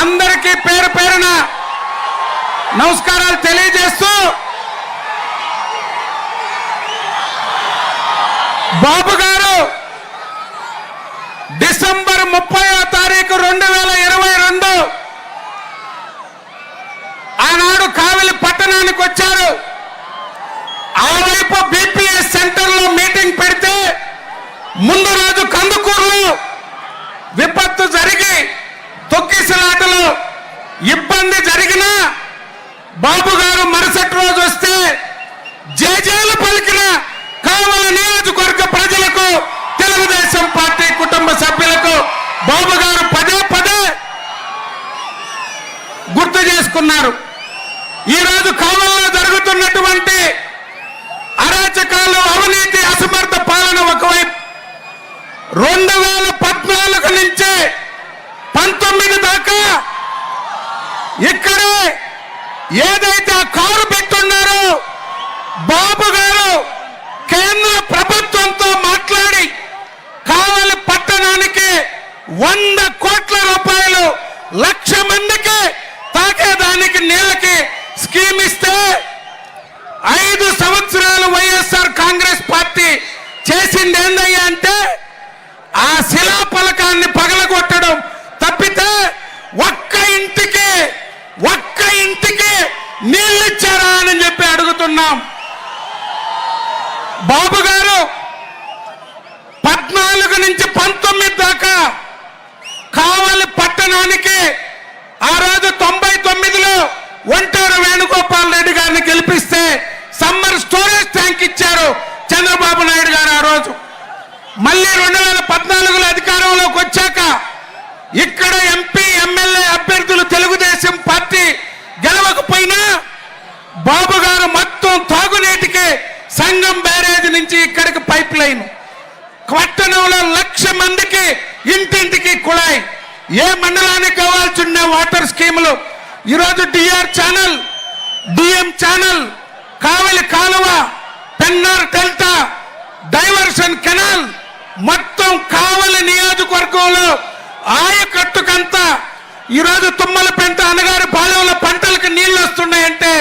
అందరికీ పేరు పేరున నమస్కారాలు తెలియజేస్తూ బాబు గారు డిసెంబర్ ముప్పై తారీఖు రెండు వేల ఇరవై రెండు ఆనాడు కావలి పట్టణానికి వచ్చారు. ఆ వైపు బీపీఎస్ సెంటర్లో మీటింగ్ పెడితే ముందు ఇబ్బంది జరిగినా బాబు గారు మరుసటి రోజు వస్తే జేజేలు పలికిన కావల నియోజకవర్గ ప్రజలకు తెలుగుదేశం పార్టీ కుటుంబ సభ్యులకు బాబు గారు పదే పదే గుర్తు చేసుకున్నారు. ఈ రోజు జరుగుతున్నటువంటి అరాచకాలు అవినీతి అసమర్థ పాలన ఒకవైపు. రెండు వేల పద్నాలుగు నుంచి పంతొమ్మిది దాకా ఇక్కడే ఏదైతే ఆ కారు పెట్టున్నారో బాబు గారు కేంద్ర ప్రభుత్వంతో మాట్లాడి కావలి పట్టణానికి వంద కోట్ల రూపాయలు లక్ష మందికి తాకేదానికి నీళ్ళకి స్కీమ్ ఇస్తే ఐదు ఒక్క ఇంటికి నీళ్ళిచ్చారా అని చెప్పి అడుగుతున్నాం. బాబు గారు పద్నాలుగు నుంచి పంతొమ్మిది దాకా కావాలి పట్టణానికి ఆ రోజు తొంభై తొమ్మిదిలో ఒంటూరు వేణుగోపాల్ రెడ్డి గారిని గెలిపిస్తే సమ్మర్ స్టోరేజ్ ట్యాంక్ ఇచ్చారు చంద్రబాబు నాయుడు గారు ఆ రోజు. మళ్ళీ రెండు వేల పద్నాలుగులో అధికారంలోకి వచ్చాక ఇక్కడ ఎంపీ ఎమ్మెల్యే అభ్యర్థులు తెలుగుదేశం పార్టీ గెలవకపోయినా బాబు గారు మొత్తం తాగునీటికి సంగం బ్యారేజ్ నుంచి ఇక్కడికి పైప్ లైన్. పట్టణంలో లక్ష మందికి ఇంటింటికి కుళాయి. ఏ మండలానికి కావాల్సిన వాటర్ స్కీములు? ఈరోజు DR channel DM channel Kavali కాలువ పెన్నార్ డెల్టా డైవర్షన్ కెనాల్ మొత్తం కావలి నియోజకవర్గంలో ఆయకట్టుకంతా ఈరోజు తుమ్మలపెంట అనగారి పాలెంలో పంటలకు నీళ్ళు వస్తున్నాయంటే